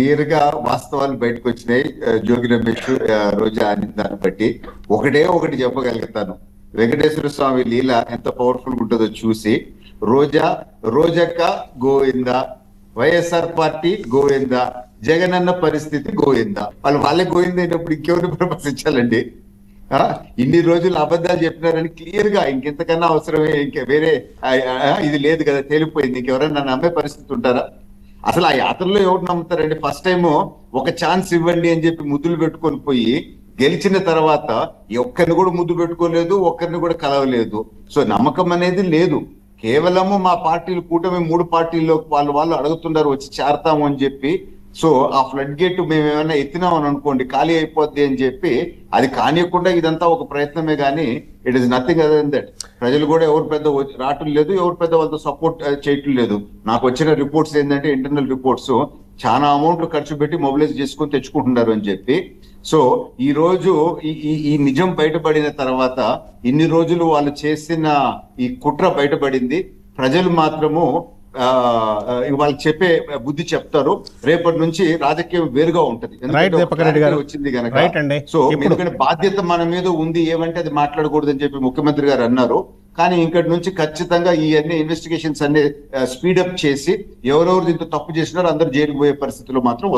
క్లియర్గా వాస్తవాలు బయటకు వచ్చినాయి. జోగి రమేష్ రోజా అని దాన్ని బట్టి. ఒకటే ఒకటి చెప్పగలుగుతాను. వెంకటేశ్వర స్వామి లీల ఎంత పవర్ఫుల్ ఉంటుందో చూసి. రోజా రోజక్క గోవింద వైఎస్ఆర్ పార్టీ గోవింద జగనన్న పరిస్థితి గోవింద. వాళ్ళు వాళ్ళే గోవింద అయినప్పుడు ఇంకెవరిని ప్రపంచాలండి ఇన్ని రోజులు అబద్ధాలు చెప్పినారని క్లియర్గా ఇంకెంతకన్నా అవసరమే ఇంకా వేరే ఇది లేదు కదా తేలిపోయింది. ఇంకెవరైనా నమ్మే పరిస్థితి ఉంటారా? అసలు ఆ యాత్రలో ఎవరు నమ్ముతారండి? ఫస్ట్ టైం ఒక ఛాన్స్ ఇవ్వండి అని చెప్పి ముద్దులు పెట్టుకొని పోయి గెలిచిన తర్వాత ఒక్కరిని కూడా ముద్దు పెట్టుకోలేదు ఒక్కరిని కూడా కలవలేదు. సో నమ్మకం అనేది లేదు. కేవలము మా పార్టీలు కూటమి మూడు పార్టీల్లో వాళ్ళు వాళ్ళు అడుగుతున్నారు వచ్చి చేరతాము అని చెప్పి సో ఆ ఫ్లడ్ గేట్ మేము ఏమైనా ఎత్తినాం అని అనుకోండి ఖాళీ అయిపోద్ది అని చెప్పి అది కానియకుండా ఇదంతా ఒక ప్రయత్నమే కానీ it is nothing other that ప్రజలు కూడా ఎవరు పెద్ద రావటం లేదు ఎవరు పెద్ద వాళ్ళతో సపోర్ట్ uh, చేయటం లేదు. నాకు వచ్చిన రిపోర్ట్స్ ఏంటంటే ఇంటర్నల్ రిపోర్ట్స్ చాలా అమౌంట్ ఖర్చు పెట్టి మొబిలైజ్ చేసుకొని తెచ్చుకుంటున్నారు అని చెప్పి. సో ఈ రోజు ఈ ఈ- ఈ నిజం బయటపడిన తర్వాత ఇన్ని రోజులు వాళ్ళు చేసిన ఈ కుట్ర బయటపడింది. ప్రజలు మాత్రము ఆ, ఆ, వాళ్ళు చెప్పే బుద్ధి చెప్తారు. రేపటి నుంచి రాజకీయం వేరుగా ఉంటది. వచ్చింది కనుక. సో ఎందుకంటే బాధ్యత మన మీద ఉంది ఏమంటే అది మాట్లాడకూడదు అని చెప్పి ముఖ్యమంత్రి గారు అన్నారు. కానీ ఇంకటి నుంచి ఖచ్చితంగా ఈ అన్ని ఇన్వెస్టిగేషన్స్ అన్ని స్పీడప్ చేసి ఎవరెవరు దీంతో తప్పు చేసినారో అందరు జైలుకు పోయే పరిస్థితిలో మాత్రం